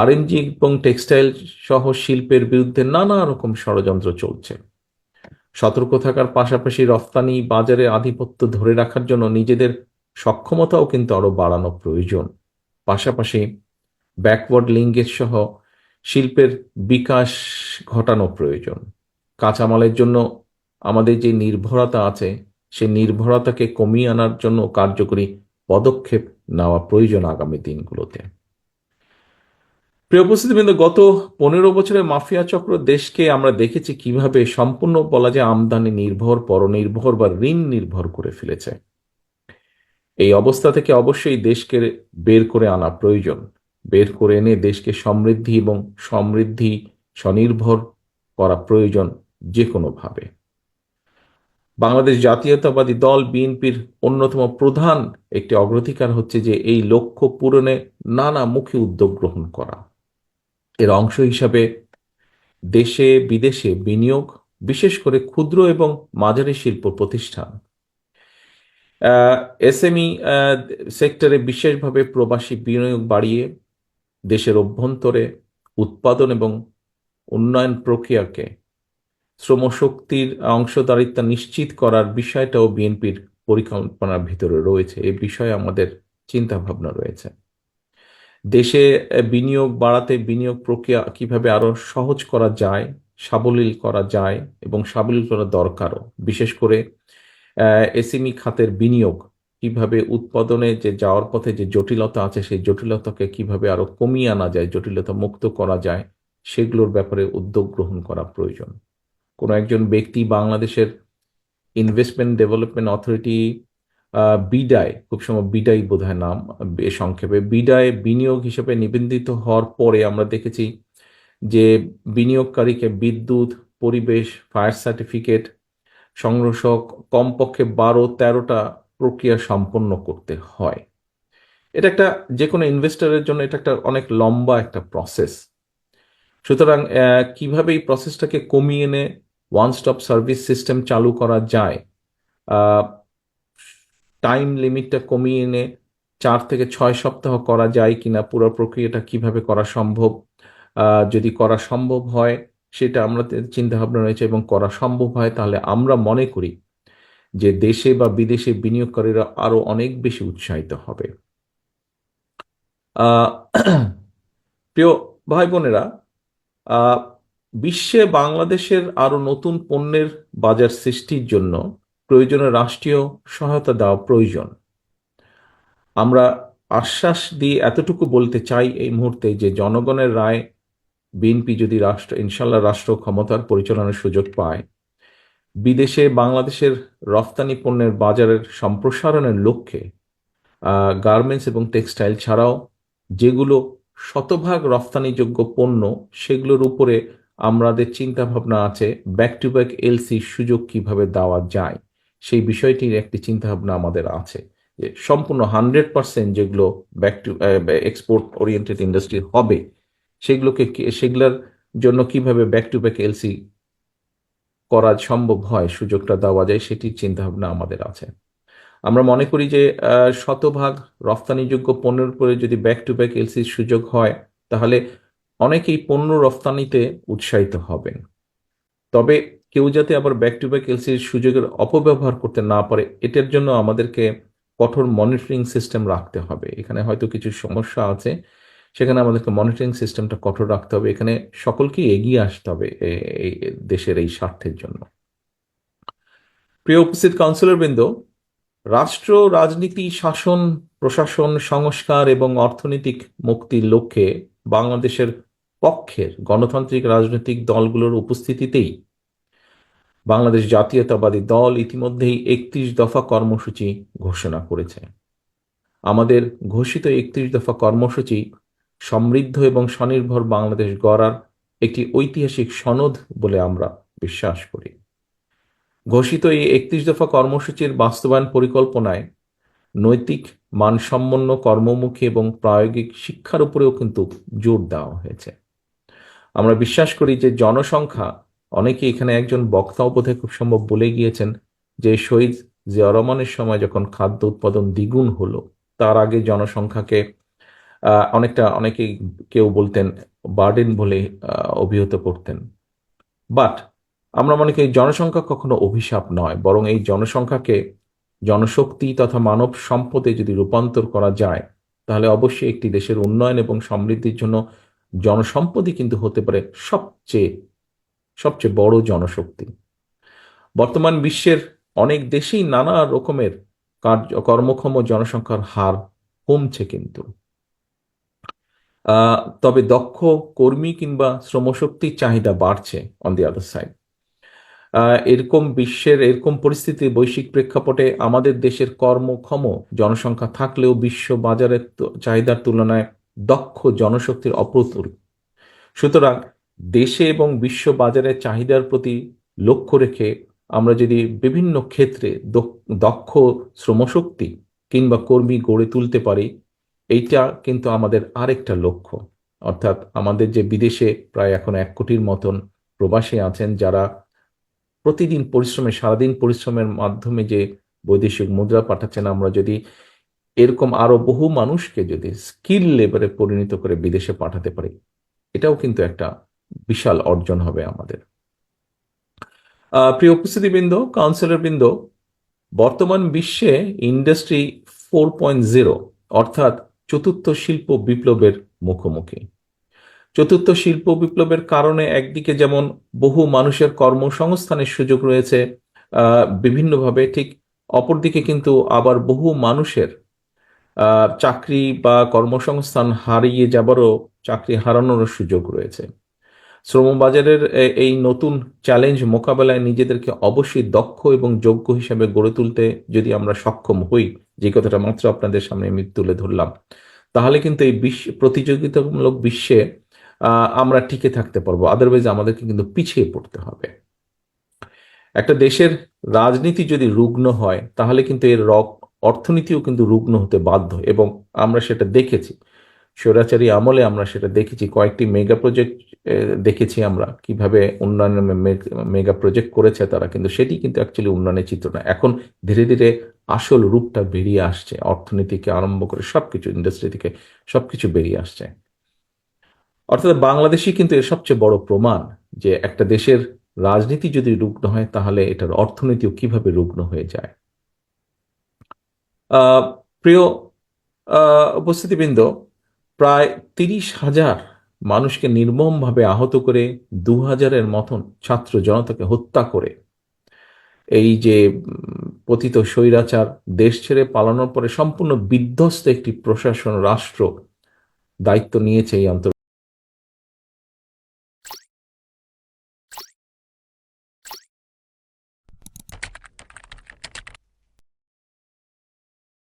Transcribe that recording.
RNG এবং textile সহ শিল্পের বিরুদ্ধে নানা রকম ষড়যন্ত্র চলছে। সতর্ক থাকার পাশাপাশি রফতানি বাজারে আধিপত্য ধরে রাখার জন্য নিজেদের সক্ষমতাও কিন্তু আরও বাড়ানো প্রয়োজন। পাশাপাশি ব্যাকওয়ার্ড লিঙ্গের সহ শিল্পের বিকাশ ঘটানো প্রয়োজন। কাঁচামালের জন্য আমাদের যে নির্ভরতা আছে, সে নির্ভরতাকে কমিয়ে আনার জন্য কার্যকরী পদক্ষেপ নেওয়া প্রয়োজন আগামী দিনগুলোতে। প্রিয় উপস্থিতিবৃন্দ, গত পনেরো বছরের মাফিয়া চক্র দেশকে আমরা দেখেছি কীভাবে সম্পূর্ণ বলা যায় আমদানি নির্ভর, পরনির্ভর বা ঋণ নির্ভর করে ফেলেছে। এই অবস্থা থেকে অবশ্যই দেশকে বের করে আনা প্রয়োজন। বের করে এনে দেশকে সমৃদ্ধি এবং সমৃদ্ধি, স্বনির্ভর করা প্রয়োজন যে কোনোভাবে বাংলাদেশ জাতীয়তাবাদী দল বিএনপির অন্যতম প্রধান একটি অগ্রাধিকার হচ্ছে যে, এই লক্ষ্য পূরণে নানামুখী উদ্যোগ গ্রহণ করা। এর অংশ হিসাবে দেশে, বিদেশে বিনিয়োগ, বিশেষ করে ক্ষুদ্র এবং মাঝারি শিল্প প্রতিষ্ঠান। এসএমই সেক্টরে বিশেষভাবে প্রবাসী বিনিয়োগ বাড়িয়ে দেশের অভ্যন্তরে উৎপাদন এবং উন্নয়ন প্রক্রিয়াকে শ্রমশক্তির অংশদারিত্ব নিশ্চিত করার বিষয়টাও বিএনপির পরিকল্পনার ভিতরে রয়েছে। এ বিষয়ে আমাদের চিন্তা ভাবনা রয়েছে। দেশে বিনিয়োগ বাড়াতে বিনিয়োগ প্রক্রিয়া কীভাবে আরও সহজ করা যায়, সাবলীল করা যায় এবং সাবলীল করা দরকারও। বিশেষ করে এসএমই খাতের বিনিয়োগ কীভাবে উৎপাদনে যে যাওয়ার পথে যে জটিলতা আছে, সেই জটিলতাকে কীভাবে আরও কমিয়ে আনা যায়, জটিলতা মুক্ত করা যায়, সেগুলোর ব্যাপারে উদ্যোগ গ্রহণ করা প্রয়োজন। কোনো একজন ব্যক্তি বাংলাদেশের ইনভেস্টমেন্ট ডেভেলপমেন্ট অথরিটি বিডায় খুব সময় বিডাই বোধহয় নাম সংক্ষেপে। বিডায় বিনিয়োগ হিসেবে নিবন্ধিত হওয়ার পরে আমরা দেখেছি যে বিনিয়োগকারীকে বিদ্যুৎ, পরিবেশ, ফায়ার সার্টিফিকেট সংগ্রহ কমপক্ষে বারো, তেরোটা প্রক্রিয়া সম্পন্ন করতে হয়। এটা একটা যে কোনো ইনভেস্টরের জন্য এটা একটা অনেক লম্বা একটা প্রসেস সুতরাং কীভাবে এই প্রসেসটাকে কমিয়ে এনে ওয়ান স্টপ সার্ভিস সিস্টেম চালু করা যায় টাইম লিমিটটা কমিয়ে এনে চার থেকে ছয় সপ্তাহ করা যায় কিনা, পুরো প্রক্রিয়াটা কীভাবে করা সম্ভব যদি করা সম্ভব হয়, সেটা আমরা চিন্তাভাবনা রয়েছে এবং করা সম্ভব হয়, তাহলে আমরা মনে করি যে দেশে বা বিদেশে বিনিয়োগকারীরা আরও অনেক বেশি উৎসাহিত হবে। প্রিয় ভাই বোনেরা বিশ্বে বাংলাদেশের আরও নতুন পণ্যের বাজার সৃষ্টির জন্য প্রয়োজনে রাষ্ট্রীয় সহায়তা দেওয়া প্রয়োজন। আমরা আশ্বাস দিয়ে এতটুকু বলতে চাই এই মুহূর্তে যে জনগণের রায়, বিএনপি যদি রাষ্ট্র ইনশাল্লাহ রাষ্ট্র ক্ষমতার পরিচালনার সুযোগ পায়, বিদেশে বাংলাদেশের রফতানি পণ্যের বাজারের সম্প্রসারণের লক্ষ্যে গার্মেন্টস এবং টেক্সটাইল ছাড়াও যেগুলো শতভাগ রফতানিযোগ্য পণ্য, সেগুলোর উপরে আমাদের চিন্তা ভাবনা আছে ব্যাক টু ব্যাক এলসি সুযোগ কীভাবে দেওয়া যায়। সেই বিষয়টির একটি চিন্তা ভাবনা আমাদের আছে যে সম্পূর্ণ হান্ড্রেড পার্সেন্ট যেগুলো back to export oriented industry হবে, সেগুলোকে সেগুলোর জন্য কীভাবে ব্যাক টু ব্যাক এলসি করা সম্ভব হয়, সুযোগটা দেওয়া যায়, সেটির চিন্তা ভাবনা আমাদের আছে। আমরা মনে করি যে শতভাগ রফতানিযোগ্য পণ্যের উপরে যদি ব্যাক টু ব্যাক এলসির সুযোগ হয়, তাহলে অনেকেই পণ্য রফতানিতে উৎসাহিত হবেন। তবে কেউ যাতে আবার ব্যাক টু ব্যাক এলসির সুযোগের অপব্যবহার করতে না পারে, এটার জন্য আমাদেরকে কঠোর মনিটরিং সিস্টেম রাখতে হবে। এখানে হয়তো কিছু সমস্যা আছে, সেখানে আমাদেরকে মনিটরিং সিস্টেমটা কঠোর রাখতে হবে। এখানে সকলকেই এগিয়ে আসতে হবে এই দেশের এই স্বার্থের জন্য। প্রিয় উপস্থিত কাউন্সিলর বৃন্দ, রাষ্ট্র, রাজনীতি, শাসন, প্রশাসন, সংস্কার এবং অর্থনৈতিক মুক্তির লক্ষ্যে বাংলাদেশের পক্ষের গণতান্ত্রিক রাজনৈতিক দলগুলোর উপস্থিতিতেই বাংলাদেশ জাতীয়তাবাদী দল ইতিমধ্যেই একত্রিশ দফা কর্মসূচি ঘোষণা করেছে। আমাদের ঘোষিত একত্রিশ দফা কর্মসূচি সমৃদ্ধ এবং স্বনির্ভর বাংলাদেশ গড়ার একটি ঐতিহাসিক সনদ বলে আমরা বিশ্বাস করি। ঘোষিত এই একত্রিশ দফা কর্মসূচির বাস্তবায়ন পরিকল্পনায় নৈতিক, মানসম্পন্ন, কর্মমুখী এবং প্রায়োগিক শিক্ষার উপরেও কিন্তু জোর দেওয়া হয়েছে। আমরা বিশ্বাস করি যে জনসংখ্যা অনেকে এখানে একজন বক্তাও বোধহয় খুব সম্ভব বলে গিয়েছেন যে শহীদ জিয়া রহমানের সময় যখন খাদ্য উৎপাদন দ্বিগুণ হলো, তার আগে জনসংখ্যাকে অনেকটা অনেকেই কেউ বলতেন বার্ডেন বলে অভিহিত করতেন। বাট আমরা মনে করি জনসংখ্যা কখনো অভিশাপ নয়, বরং এই জনসংখ্যাকে জনশক্তি তথা মানব সম্পদে যদি রূপান্তর করা যায়, তাহলে অবশ্যই একটি দেশের উন্নয়ন এবং সমৃদ্ধির জন্য জনসম্পদই কিন্তু হতে পারে সবচেয়ে সবচেয়ে বড় জনশক্তি। বর্তমান বিশ্বের অনেক দেশেই নানা রকমের কার্য, কর্মক্ষম জনসংখ্যার হার কমছে কিন্তু। তবে দক্ষ কর্মী কিংবা শ্রমশক্তির চাহিদা বাড়ছে অন দি আদার সাইড এরকম বিশ্বের, এরকম পরিস্থিতির বৈশ্বিক প্রেক্ষাপটে আমাদের দেশের কর্মক্ষম জনসংখ্যা থাকলেও বিশ্ব বাজারের চাহিদার তুলনায় দক্ষ জনশক্তির অপ্রতুল। সুতরাং দেশে এবং বিশ্ব বাজারের চাহিদার প্রতি লক্ষ্য রেখে আমরা যদি বিভিন্ন ক্ষেত্রে দক্ষ শ্রমশক্তি কিংবা কর্মী গড়ে তুলতে পারি, এইটা কিন্তু আমাদের আরেকটা লক্ষ্য। অর্থাৎ আমাদের যে বিদেশে প্রায় এখন এক কোটির মতন প্রবাসী আছেন যারা প্রতিদিন পরিশ্রমে, সারাদিন পরিশ্রমের মাধ্যমে যে বৈদেশিক মুদ্রা পাঠাচ্ছেন, আমরা যদি এরকম আরও বহু মানুষকে যদি স্কিল লেবারে পরিণত করে বিদেশে পাঠাতে পারি, এটাও কিন্তু একটা বিশাল অর্জন হবে আমাদের। প্রিয় উপস্থিতিবৃন্দ কাউন্সিলর বৃন্দ বর্তমান বিশ্বে ইন্ডাস্ট্রি ফোর পয়েন্ট জিরো অর্থাৎ চতুর্থ শিল্প বিপ্লবের মুখোমুখি। চতুর্থ শিল্প বিপ্লবের কারণে একদিকে যেমন বহু মানুষের কর্মসংস্থানের সুযোগ রয়েছে বিভিন্নভাবে, ঠিক অপরদিকে কিন্তু আবার বহু মানুষের চাকরি বা কর্মসংস্থান হারিয়ে যাবারও চাকরি হারানোর সুযোগ রয়েছে। শ্রমবাজারের এই নতুন চ্যালেঞ্জ মোকাবেলায় নিজেদেরকে অবশ্যই দক্ষ এবং যোগ্য হিসেবে গড়ে তুলতে যদি আমরা সক্ষম হই, যে কথাটা মাত্র আপনাদের সামনে আমি তুলে ধরলাম, তাহলে কিন্তু এই বিশ্ব, প্রতিযোগিতামূলক বিশ্বে আমরা টিকে থাকতে পারব। আদারওয়াইজ আমাদেরকে কিন্তু পিছিয়ে পড়তে হবে। একটা দেশের রাজনীতি যদি রুগ্ন হয়, তাহলে কিন্তু এর রক, অর্থনীতিও কিন্তু রুগ্ন হতে বাধ্য এবং আমরা সেটা দেখেছি। স্বৈরাচারী আমলে আমরা সেটা দেখেছি। কয়েকটি মেগা প্রজেক্ট দেখেছি আমরা কীভাবে উন্নয়নের মেগা প্রজেক্ট করেছে তারা। কিন্তু সেটি কিন্তু অ্যাকচুয়ালি উন্নয়নের চিত্র না। এখন ধীরে ধীরে আসল রূপটা বেরিয়ে আসছে, অর্থনীতিকে আরম্ভ করে সবকিছু ইন্ডাস্ট্রি থেকে সবকিছু বেরিয়ে আসছে। অর্থাৎ বাংলাদেশই কিন্তু এর সবচেয়ে বড় প্রমাণ যে একটা দেশের রাজনীতি যদি রুগ্ন হয়, তাহলে এটার অর্থনীতিও কীভাবে রুগ্ন হয়ে যায়। প্রিয় উপস্থিতিবৃন্দ প্রায় তিরিশ হাজার মানুষকে নির্মমভাবে আহত করে দু হাজারের মতন ছাত্র জনতাকে হত্যা করে। এই যে পতিত স্বৈরাচার দেশ ছেড়ে পালানোর পরে সম্পূর্ণ বিধ্বস্ত একটি প্রশাসন, রাষ্ট্র দায়িত্ব নিয়েছে এই আন্তর্জাতিক